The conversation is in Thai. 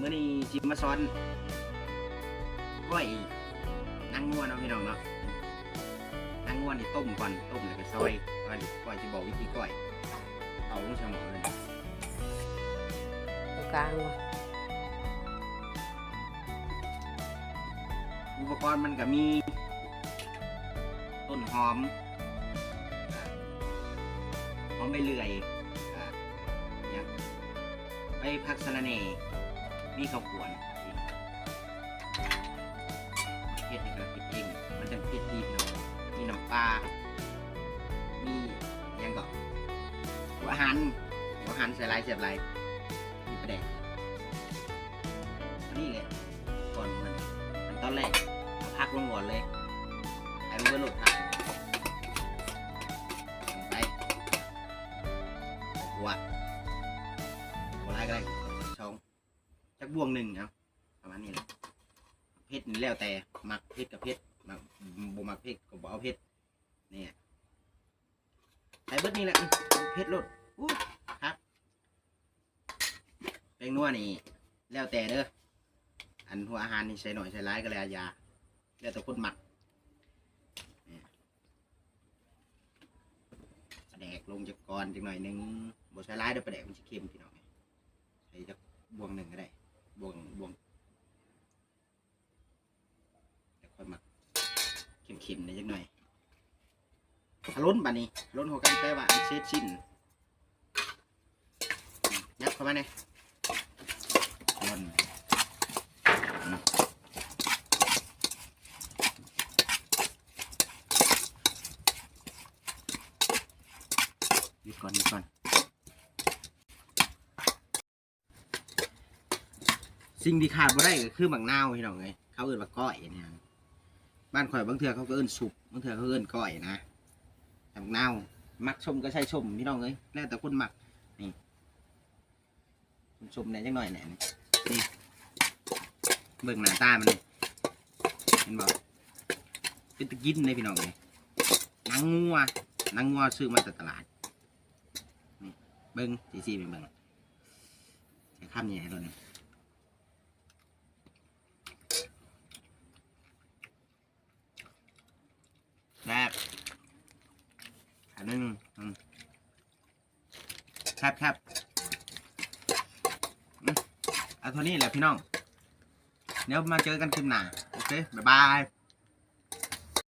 มื้อนี้จิมาซ้อนก้อยนางงัวเนาะพี่น้องเนาะนางงัวนี่ต้มก่อนต้มแล้วก็ซอยก่อนก่อนจะบอกวิธีก้อยเอาลงสมอเลยตรงกลางว่ะอุปกรณ์มันก็มี ต้นหอมอ่าหอมใบเลื่อยอ่าเนี่ยใบพักสะระเน มีข้าวกวนเฮ็ดนี่ก็คิดเองมันจะเผ็ดดีพี่น้องมีน้ำปลา มีหยังก็หัวหันหัวหันใส่ลายเสียบลายมีประเด็นนี่เลยก่อนมันมันตอนแรกเอาพักลงก่อนเลยไอ้มันก็หลุดพักลงไปหัวหัวลายก็ได้ช่อง จักบ่วงหนึ่งเอาประมาณนี้แหละเพชรนี่แล้วแต่มักเพชรกับเพชรมักบ่มักเพชรก็บ่เอาเพชรเนี่ยใส่เบิดนี่แหละเพชรลดอู้ครับแป้งนัวนี่แล้วแต่เด้ออันหัวอาหารนี่ใส่หน่อยใส่ร้ายก็แล้วยาแล้วแต่คนหมักนี่แดกลงจากก่อนจักหน่อยหนึงบ่ใส่ร้ายเด้อปลาแดกมันสิเค็มพี่น้องใส่จักบวงหนึ่งก็ได้บวงบวงแต่ค่อยหมัก เค็มหน่อยจักหน่อยทะล้นบัดนี้ทะล้นหัวกันแปลว่าอันเช็ดชิ้นยับเข้ามาเนี่ยล้นยุดก่อนยุดก่อน สิ่งที่ขาดบ่ได้ก็คือบักนาวพี่น้องเอ้ยเขาเอิ้นว่าก้อยเนี่ย บ้านข่อยบางเทื่อเขาก็เอิ้นสุปบางเทื่อเขาเอิ้นก้อยนะแต่บักนาวมักชมก็ใช่ชมพี่น้องเอ้ยแล้วแต่คนมักนี่ชมเนี่ยจังหน่อยเนี่ยนี่เบิ่งหน้าตามันเห็นบ่เป็นตะกินเลยพี่น้องเอ้ยนางงัวนางงัวซื้อมาจากตลาดเบิ้งสีสีเป็นเบิ้งใช้ข้ามใหญ่ตัวนี้แซ่บอันนึงอืม แซ่บแซ่บเอาเท่านี้แหละพี่น้อง เดี๋ยวมาเจอกันคลิปหน้า โอเค บ๊ายบาย